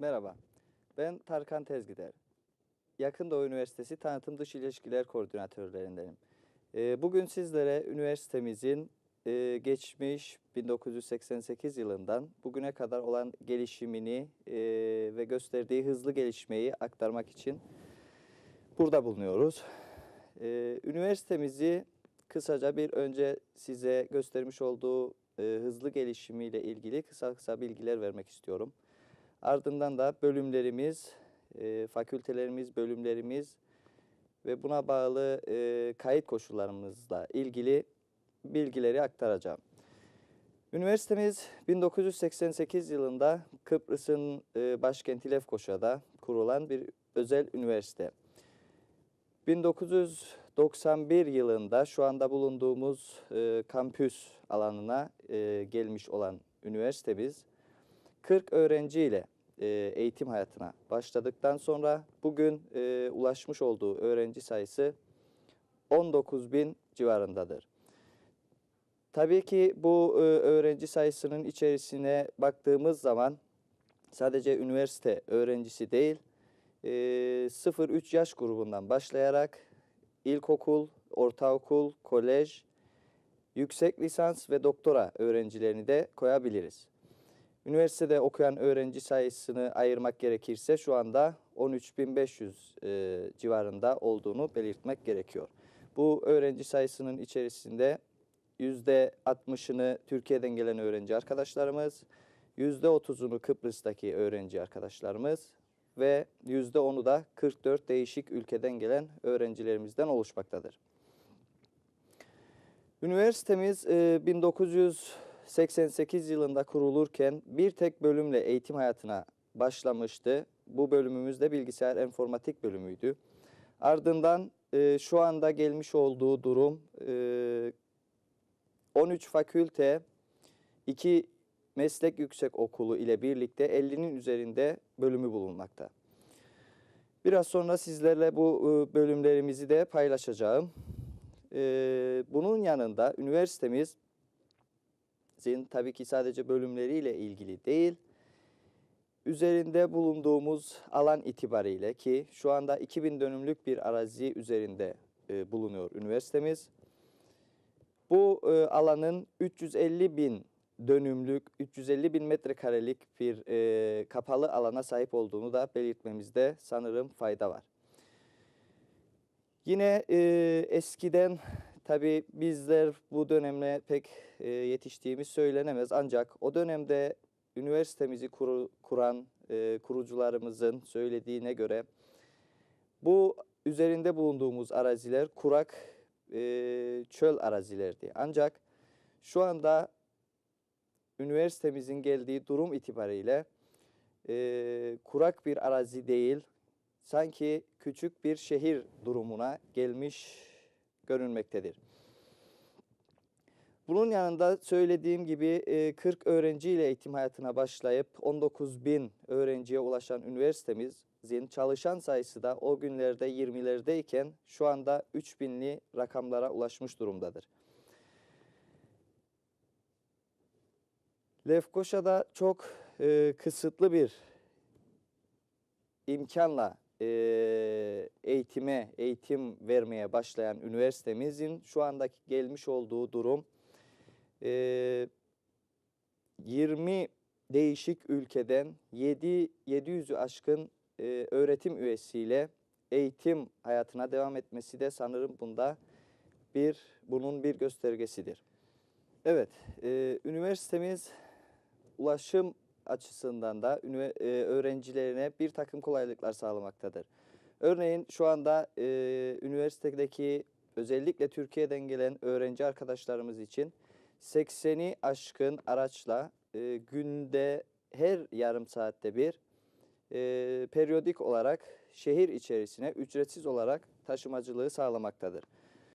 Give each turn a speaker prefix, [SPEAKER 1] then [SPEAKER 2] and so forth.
[SPEAKER 1] Merhaba, ben Tarkan Tezgider. Yakın Doğu Üniversitesi Tanıtım Dış İlişkiler Koordinatörlerindenim. Ee, Bugün sizlere üniversitemizin e, geçmiş 1988 yılından bugüne kadar olan gelişimini e, ve gösterdiği hızlı gelişmeyi aktarmak için burada bulunuyoruz. Ee, Üniversitemizi kısaca bir önce size göstermiş olduğu e, hızlı gelişimiyle ilgili kısa kısa bilgiler vermek istiyorum. Ardından da bölümlerimiz, e, fakültelerimiz, bölümlerimiz ve buna bağlı e, kayıt koşullarımızla ilgili bilgileri aktaracağım. Üniversitemiz 1988 yılında Kıbrıs'ın e, başkenti Lefkoşa'da kurulan bir özel üniversite. 1991 yılında şu anda bulunduğumuz e, kampüs alanına e, gelmiş olan üniversitemiz 40 öğrenciyle e, eğitim hayatına başladıktan sonra bugün e, ulaşmış olduğu öğrenci sayısı 19 bin civarındadır. Tabii ki bu e, öğrenci sayısının içerisine baktığımız zaman sadece üniversite öğrencisi değil, e, 0-3 yaş grubundan başlayarak ilkokul, ortaokul, kolej, yüksek lisans ve doktora öğrencilerini de koyabiliriz. Üniversitede okuyan öğrenci sayısını ayırmak gerekirse şu anda 13.500 e, civarında olduğunu belirtmek gerekiyor. Bu öğrenci sayısının içerisinde %60'ını Türkiye'den gelen öğrenci arkadaşlarımız, %30'unu Kıbrıs'taki öğrenci arkadaşlarımız ve %10'u da 44 değişik ülkeden gelen öğrencilerimizden oluşmaktadır. Üniversitemiz e, 1988 yılında kurulurken bir tek bölümle eğitim hayatına başlamıştı. Bu bölümümüz de bilgisayar enformatik bölümüydü. Ardından e, şu anda gelmiş olduğu durum e, 13 fakülte, 2 meslek yüksek okulu ile birlikte 50'nin üzerinde bölümü bulunmakta. Biraz sonra sizlerle bu e, bölümlerimizi de paylaşacağım. Ee, bunun yanında üniversitemizin tabii ki sadece bölümleriyle ilgili değil, üzerinde bulunduğumuz alan itibariyle ki şu anda 2000 dönümlük bir arazi üzerinde e, bulunuyor üniversitemiz. Bu e, alanın 350 bin dönümlük, 350 bin metrekarelik bir e, kapalı alana sahip olduğunu da belirtmemizde sanırım fayda var. Yine e, eskiden tabii bizler bu dönemle pek e, yetiştiğimiz söylenemez. Ancak o dönemde üniversitemizi kuru- kuran e, kurucularımızın söylediğine göre bu üzerinde bulunduğumuz araziler kurak e, çöl arazilerdi. Ancak şu anda üniversitemizin geldiği durum itibariyle e, kurak bir arazi değil, sanki küçük bir şehir durumuna gelmiş görünmektedir. Bunun yanında söylediğim gibi e, 40 öğrenciyle eğitim hayatına başlayıp 19 bin öğrenciye ulaşan üniversitemizin çalışan sayısı da o günlerde 20'lerdeyken şu anda 3 binli rakamlara ulaşmış durumdadır. Lefkoşa'da çok e, kısıtlı bir imkanla e, eğitime, eğitim vermeye başlayan üniversitemizin şu andaki gelmiş olduğu durum e, 20 değişik ülkeden 7 700'ü aşkın e, öğretim üyesiyle eğitim hayatına devam etmesi de sanırım bunda bir bunun bir göstergesidir. Evet, e, üniversitemiz ulaşım açısından da e, öğrencilerine bir takım kolaylıklar sağlamaktadır. Örneğin şu anda e, üniversitedeki özellikle Türkiye'den gelen öğrenci arkadaşlarımız için 80'i aşkın araçla e, günde her yarım saatte bir e, periyodik olarak şehir içerisine ücretsiz olarak taşımacılığı sağlamaktadır.